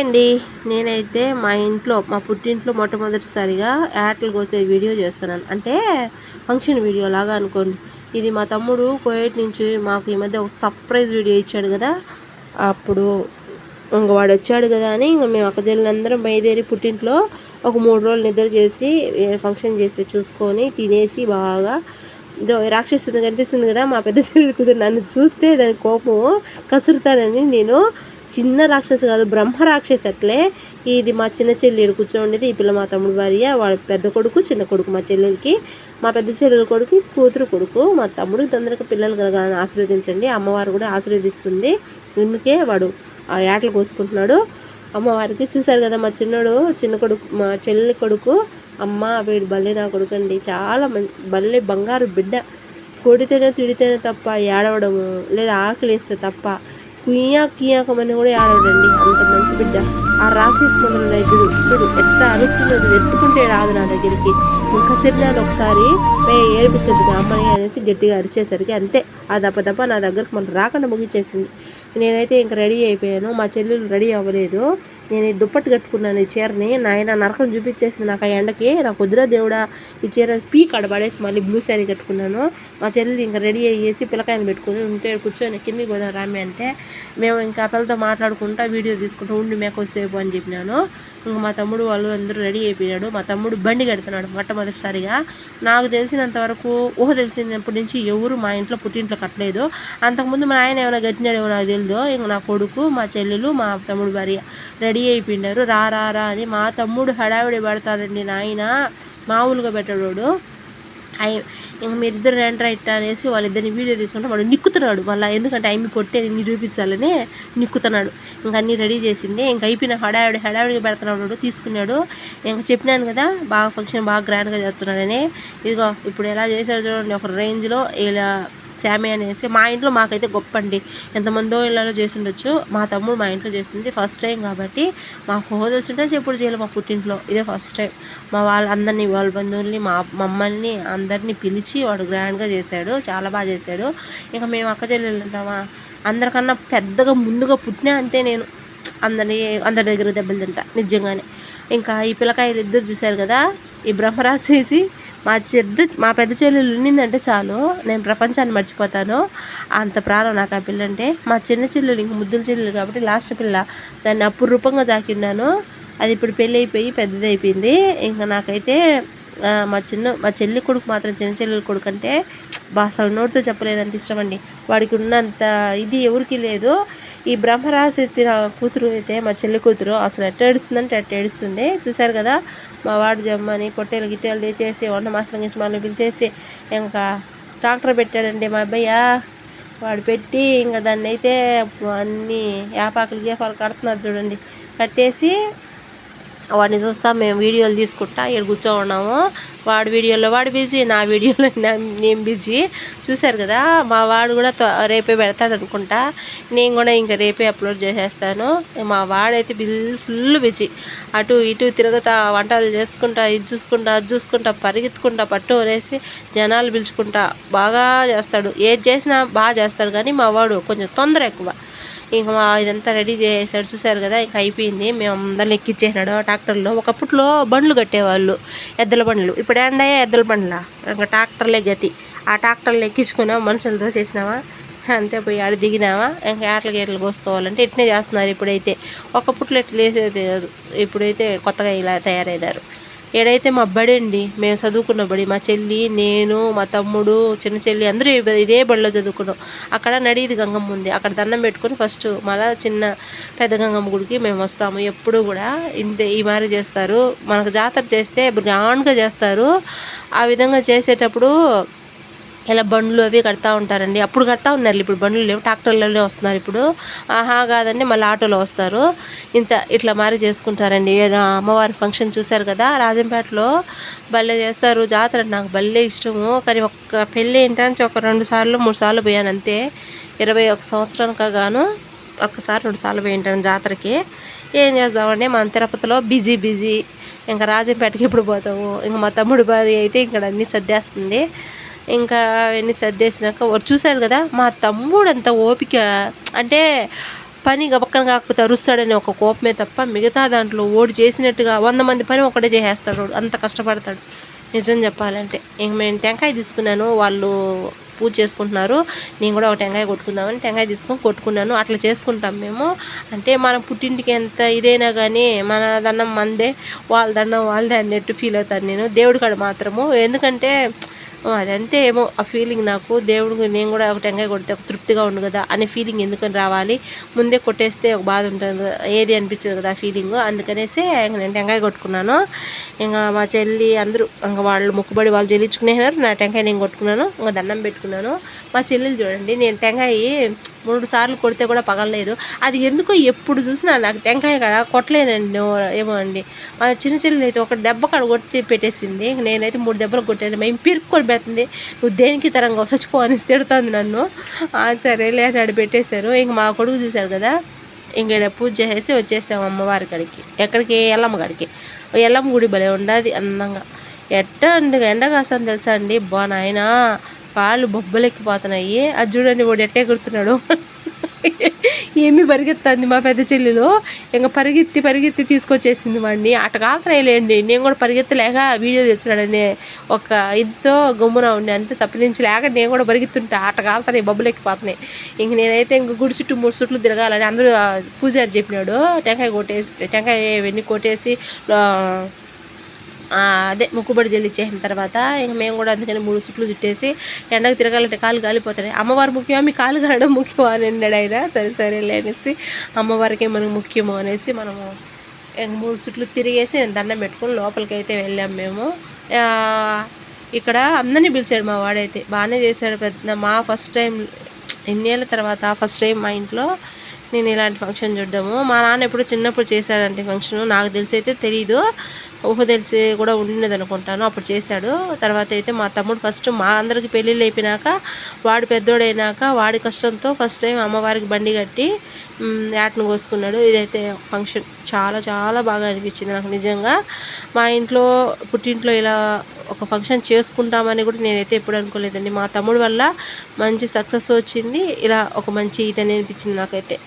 అండి నేనైతే మా ఇంట్లో మా పుట్టింట్లో మొట్టమొదటిసారిగా యాటలు కోసే వీడియో చేస్తున్నాను. అంటే ఫంక్షన్ వీడియో లాగా అనుకోండి. ఇది మా తమ్ముడు కోయట్ నుంచి మాకు ఈ మధ్య ఒక సర్ప్రైజ్ వీడియో ఇచ్చాడు కదా. అప్పుడు ఇంక వాడు వచ్చాడు కదా అని ఇంక మేము అక్క అందరం బయలుదేరి పుట్టింట్లో ఒక మూడు రోజులు నిద్ర చేసి ఫంక్షన్ చేసి చూసుకొని తినేసి బాగా ఇదో రాక్షసుని కనిపిస్తుంది కదా మా పెద్ద చెల్లెలు కుదిరి నన్ను చూస్తే దాని కోపం కసురుతానని నేను చిన్న రాక్షసి కాదు బ్రహ్మ రాక్షసి అట్లే. ఇది మా చిన్న చెల్లి కూర్చోండేది ఈ పిల్ల మా తమ్ముడు భార్య వాడు పెద్ద కొడుకు చిన్న కొడుకు మా చెల్లెలకి. మా పెద్ద చెల్లెల కొడుకు కూతురు కొడుకు మా తమ్ముడు తొందరగా పిల్లలు కలగాలని ఆశీర్వదించండి. అమ్మవారు కూడా ఆశీర్వదిస్తుంది. అందుకే వాడు ఆ ఏటలు కోసుకుంటున్నాడు. అమ్మవారికి చూశారు కదా మా చిన్నోడు చిన్న కొడుకు మా చెల్లి కొడుకు. అమ్మ వీడు భలే నా కొడుకు అండి చాలా మంచి భలే బంగారు బిడ్డ. కొడితేనే తిడితేనే తప్ప ఏడవడము లేదా ఆకలిస్తే తప్ప కుయ్యా కియాకమని కూడా ఆడవడండి అంత మంచి బిడ్డ. ఆ రాకేష్ మండలి చూడు చూడు ఎట్ట అరుస్తుందో ఎత్తుకుంటే రాదు నా దగ్గరికి. ఇంకా సిరినాను ఒకసారి మే ఏడిపించదు మా అమ్మని అనేసి గట్టిగా అరిచేసరికి అంతే. ఆ దప్ప దప్ప నా దగ్గరకు మనం రాకుండా ముగించేసింది నేనైతే ఇంక రెడీ అయిపోయాను. మా చెల్లెలు రెడీ అవ్వలేదు. నేను ఈ దుప్పటి కట్టుకున్నాను ఈ చీరని. నాయన నరకం చూపించేసింది నాకు ఆ ఎండకి. నాకు కుదిరా దేవుడా ఈ చీర పీ కడబడేసి మళ్ళీ బ్లూ శారీ కట్టుకున్నాను. మా చెల్లెలు ఇంకా రెడీ అయ్యేసి పిల్లకాయలు పెట్టుకుని ఉంటే కూర్చొని కిందికి పోదాం రామి అంటే. మేము ఇంకా పిల్లతో మాట్లాడుకుంటా వీడియో తీసుకుంటూ ఉండి మేకొసేపు అని చెప్పినాను. ఇంకా మా తమ్ముడు వాళ్ళు అందరూ రెడీ అయిపోయాడు మా తమ్ముడు బండి కడుతున్నాడు మొట్టమొదటిసారిగా. నాకు తెలిసినంత వరకు ఊహ తెలిసినప్పటి నుంచి ఎవరు మా ఇంట్లో పుట్టింట్లో కట్టలేదు. అంతకుముందు మా ఆయన ఏమైనా కట్టినాడేమో నాకు తెలియదు ఇంక నా కొడుకు మా చెల్లెలు మా తమ్ముడు భార్య రెడీ అయిపోయినారు. రా రా అని మా తమ్ముడు హడావిడి పెడతాడండి నాయన. మామూలుగా పెట్టాడు ఇంక మీరిద్దరు రండి రైట్ అనేసి వాళ్ళిద్దరిని వీడియో తీసుకుంటే వాడు నిక్కుతున్నాడు. మళ్ళీ ఎందుకంటే ఐమి పొట్టే నిరూపించాలని నిక్కుతున్నాడు. ఇంకా అన్నీ రెడీ చేసింది. ఇంక అయిపోయిన హడావిడి హడావిడిగా పెడుతున్నాడు తీసుకున్నాడు. ఇంక చెప్పినాను కదా బాగా ఫంక్షన్ బాగా గ్రాండ్గా చేస్తున్నాడని. ఇదిగో ఇప్పుడు ఎలా చేశారు చూడండి ఒక రేంజ్లో ఇలా శామి అనేసి మా ఇంట్లో మాకైతే గొప్ప అండి ఎంతమందో ఇళ్ళలో చేసిండొచ్చు. మా తమ్ముడు మా ఇంట్లో చేసింది ఫస్ట్ టైం కాబట్టి మా హోదల్సింటే ఎప్పుడు చేయాలి మా పుట్టింట్లో. ఇదే ఫస్ట్ టైం. మా వాళ్ళందరినీ వాళ్ళ బంధువుల్ని మా మమ్మల్ని అందరినీ పిలిచి వాడు గ్రాండ్గా చేశాడు. చాలా బాగా చేశాడు. ఇంకా మేము అక్క చెల్లెలు ఉంటామా? అందరికన్నా పెద్దగా ముందుగా పుట్టినా అంతే నేను. అందరినీ అందరి దగ్గర దెబ్బలు తింటా. నిజంగానే. ఇంకా ఈ పిల్లకాయలు ఇద్దరు చూశారు కదా? ఈ బ్రహ్మరాశేసి మా చెద్ద మా పెద్ద చెల్లెలు ఉన్నిందంటే చాలు. నేను ప్రపంచాన్ని మర్చిపోతాను. అంత ప్రాణం నాకు ఆ పిల్ల అంటే మా చిన్న చెల్లెలు ఇంక ముద్దుల చెల్లెలు కాబట్టి లాస్ట్ పిల్ల. దాన్ని అపురూపంగా జాకిన్నాను అది ఇప్పుడు పెళ్ళి అయిపోయి పెద్దది అయిపోయింది. ఇంకా నాకైతే మా చిన్న మా చెల్లి కొడుకు మాత్రం చిన్న చెల్లెల కొడుకు అంటే బాసలు నోటితో చెప్పలేనంత ఇష్టం అండి. వాడికి ఉన్నంత ఇది ఎవరికి లేదు. ఈ బ్రహ్మరాశి కూతురు అయితే మా చెల్లి కూతురు అసలు ఎట్ట ఏడుస్తుందంటే ఎట్ట ఏడుస్తుంది. చూశారు కదా మా వాడు జమ్మని పొట్టేలు గిట్టేలు తెచ్చేసి వంట మాస్టర్లు గిష్టమాలను పిలిచేసి ఇంకా ట్రాక్టర్ పెట్టాడండి మా అబ్బాయ్య. వాడు పెట్టి ఇంకా దాన్ని అయితే అన్నీ యాపాకులు గీపాలు కడుతున్నారు చూడండి. కట్టేసి వాడిని చూస్తా మేము వీడియోలు తీసుకుంటా ఇక్కడ కూర్చో ఉన్నాము వాడి వీడియోలో వాడు బిజీ నా వీడియోలో నేను బిజీ. చూశారు కదా మా వాడు కూడా రేపే పెడతాడు అనుకుంటా. నేను కూడా ఇంకా రేపే అప్లోడ్ చేసేస్తాను. మా వాడైతే బిల్ ఫుల్ బిజీ. అటు ఇటు తిరుగుతా వంటలు చేసుకుంటా ఇది చూసుకుంటా అది చూసుకుంటా పరిగెత్తుకుంటా పట్టు అనేసి జనాలు పిలుచుకుంటా బాగా చేస్తాడు. ఏది చేసినా బాగా చేస్తాడు కానీ మా వాడు కొంచెం తొందర ఎక్కువ. ఇంక మా ఇదంతా రెడీ చేసాడు చూసారు కదా ఇంక అయిపోయింది. మేము అందరిని ఎక్కిచ్చేసినాడు ట్రాక్టర్లో. ఒకప్పట్లో బండ్లు కట్టేవాళ్ళు ఎద్దల బండ్లు. ఇప్పుడు ఏండయ్యా ఎద్దల బండ్ల? ఇంకా ట్రాక్టర్లే గతి. ఆ ట్రాక్టర్లు ఎక్కించుకున్నాం మనుషులతో చేసినావా? అంతే పోయి ఆడ దిగినావా? ఇంకా ఏటలు గేట్లు కోసుకోవాలంటే ఇట్నే చేస్తున్నారు ఇప్పుడైతే. ఒకప్పట్లో ఎట్లా వేసేది ఇప్పుడైతే కొత్తగా ఇలా తయారైనారు. ఏడైతే మా బడి అండి మేము చదువుకున్న బడి మా చెల్లి నేను మా తమ్ముడు చిన్న చెల్లి అందరూ ఇదే బడిలో చదువుకున్నాం. అక్కడ నడిది గంగమ్మ ఉంది. అక్కడ దండం పెట్టుకొని ఫస్ట్ మళ్ళా చిన్న పెద్ద గంగమ్మ గుడికి మేము వస్తాము. ఎప్పుడు కూడా ఇంతే ఈ మారి చేస్తారు. మనకు జాతర చేస్తే గ్రాండ్గా చేస్తారు. ఆ విధంగా చేసేటప్పుడు ఇలా బండ్లు అవి కడతా ఉంటారండి. అప్పుడు కడతా ఉన్నారు ఇప్పుడు బండ్లు లేవు. ట్రాక్టర్లలో వస్తున్నారు ఇప్పుడు. ఆహా కాదండి మళ్ళీ ఆటోలో వస్తారు. ఇంత ఇట్లా మారి చేసుకుంటారండి. అమ్మవారి ఫంక్షన్ చూశారు కదా రాజంపేటలో భలే చేస్తారు. జాతర నాకు భలే ఇష్టము. కానీ ఒక్క పెళ్ళి ఏంటంటే ఒక రెండు సార్లు మూడు సార్లు పోయాను అంతే. ఇరవై ఒక సంవత్సరానికి గాను ఒక్కసారి రెండు సార్లు పోయింటాను జాతరకి. ఏం చేద్దామండి మన తిరుపతిలో బిజీ బిజీ. ఇంకా రాజంపేటకి ఎప్పుడు పోతాము? ఇంకా మా తమ్ముడు భార్య అయితే ఇక్కడ అన్నీ సర్దేస్తుంది. ఇంకా అవన్నీ సర్దేసినాక చూశారు కదా మా తమ్ముడు అంత ఓపిక అంటే పని గబక్కన కాకపోతే అరుస్తాడని ఒక కోపమే తప్ప మిగతా దాంట్లో ఓడి చేసినట్టుగా వంద మంది పని ఒకటే చేసేస్తాడు అంత కష్టపడతాడు. నిజం చెప్పాలంటే ఇంక మేము టెంకాయ తీసుకున్నాను వాళ్ళు పూజ చేసుకుంటున్నారు నేను కూడా ఒక టెంకాయ కొట్టుకుందామని టెంకాయ తీసుకొని కొట్టుకున్నాను అట్లా చేసుకుంటాం మేము. అంటే మన పుట్టింటికి ఎంత ఇదైనా కానీ మన దండం మందే వాళ్ళ దండం వాళ్ళదే అన్నట్టు ఫీల్ అవుతాను నేను. దేవుడి కాడ మాత్రము ఎందుకంటే అదంతే ఏమో ఆ ఫీలింగ్ నాకు. దేవుడికి నేను కూడా ఒక టెంకాయ కొడితే ఒక తృప్తిగా ఉండు కదా అనే ఫీలింగ్ ఎందుకని రావాలి? ముందే కొట్టేస్తే ఒక బాధ ఉంటుంది కదా ఏది అనిపించదు కదా ఆ ఫీలింగ్ అందుకనేసి ఇంకా నేను టెంకాయ కొట్టుకున్నాను. ఇంకా మా చెల్లి అందరూ ఇంకా వాళ్ళు మొక్కుబడి వాళ్ళు చెల్లించుకునేనారు నా టెంకాయ నేను కొట్టుకున్నాను ఇంకా దండం పెట్టుకున్నాను. మా చెల్లెలు చూడండి నేను టెంకాయ మూడు సార్లు కొడితే కూడా పగలలేదు. అది ఎందుకో ఎప్పుడు చూసినా నాకు టెంకాయ కాడ కొట్టలేనండి ఏమో అండి. మా చిన్న చెల్లెలు అయితే ఒక దెబ్బ కాడ కొట్టి పెట్టేసింది. నేనైతే మూడు దెబ్బలు కొట్టాను. మేము పిరుక్కొని పెడుతుంది నువ్వు దేనికి తరంగా చచ్చిపో అని తిడుతుంది నన్ను. "ఆ, సరేలే అని అడిపెట్టేశారు ఇంక మా కొడుకు చూశారు కదా ఇంక పూజ చేసేసి వచ్చేసాము అమ్మవారి కాడికి. ఎక్కడికి? ఎల్లమ్మ కాడికి. ఎల్లమ్మ గుడి భలే ఉండదు అందంగా. ఎట్ట అండి ఎండ కాస్తాను తెలుసా అండి? బా నాయన కాళ్ళు బొబ్బలెక్కిపోతున్నాయి. అది చూడండి వాడు ఎట్టే గుర్తున్నాడు ఏమి పరిగెత్తుంది మా పెద్ద చెల్లెలు? ఇంకా పరిగెత్తి పరిగెత్తి తీసుకొచ్చేసింది వాడిని. అట కాలుతున్నాయిలేండి నేను కూడా పరిగెత్తలేక వీడియో తెచ్చాడని ఒక ఇదితో గమ్మున ఉండి. అంతే తప్పించి లేక నేను కూడా పరిగెత్తుంటా. అట కాలుతున్నాయి బబ్బులు ఎక్కిపోతున్నాయి. ఇంక నేనైతే ఇంక గుడి చుట్టూ మూడు చుట్లు తిరగాలని అందరూ పూజారి చెప్పినాడు. టెంకాయ కొట్టేసి టెంకాయ ఇవన్నీ కొట్టేసి అదే ముక్కుబడి చెల్లిచ్చేసిన తర్వాత ఇంక మేము కూడా అందుకని మూడు చుట్లు చుట్టేసి ఎండకు తిరగాలంటే కాలు కాలిపోతాయి అమ్మవారు ముఖ్యమా? మీ కాలు కాలడం ముఖ్యమా అని అన్నాడు ఆయన. సరే సరేలే అనేసి అమ్మవారికి మనకు ముఖ్యము అనేసి మనము ఇంక మూడు చుట్లు తిరిగేసి నేను దండం పెట్టుకొని లోపలికి అయితే వెళ్ళాం మేము. ఇక్కడ అందరినీ పిలిచాడు మా వాడైతే. బాగానే చేశాడు పెద్ద మా ఫస్ట్ టైం ఎన్నేళ్ళ తర్వాత ఫస్ట్ టైం మా ఇంట్లో నేను ఇలాంటి ఫంక్షన్ చూడడము. మా నాన్న ఎప్పుడు చిన్నప్పుడు చేశాడంటే ఫంక్షన్ నాకు తెలిసి అయితే తెలీదు. ఊహ తెలిసి కూడా ఉండేది అనుకుంటాను అప్పుడు చేశాడు. తర్వాత అయితే మా తమ్ముడు ఫస్ట్ మా అందరికి పెళ్ళిళ్ళు అయిపోయినాక వాడు పెద్దోడైనాక వాడి కష్టంతో ఫస్ట్ టైం అమ్మవారికి బండి కట్టి యాట్ను కోసుకున్నాడు. ఇదైతే ఫంక్షన్ చాలా చాలా బాగా అనిపించింది నాకు నిజంగా. మా ఇంట్లో పుట్టింట్లో ఇలా ఒక ఫంక్షన్ చేసుకుంటామని కూడా నేనైతే ఎప్పుడు అనుకోలేదండి. మా తమ్ముడు వల్ల మంచి సక్సెస్ వచ్చింది. ఇలా ఒక మంచి ఇది అనిపించింది నాకైతే.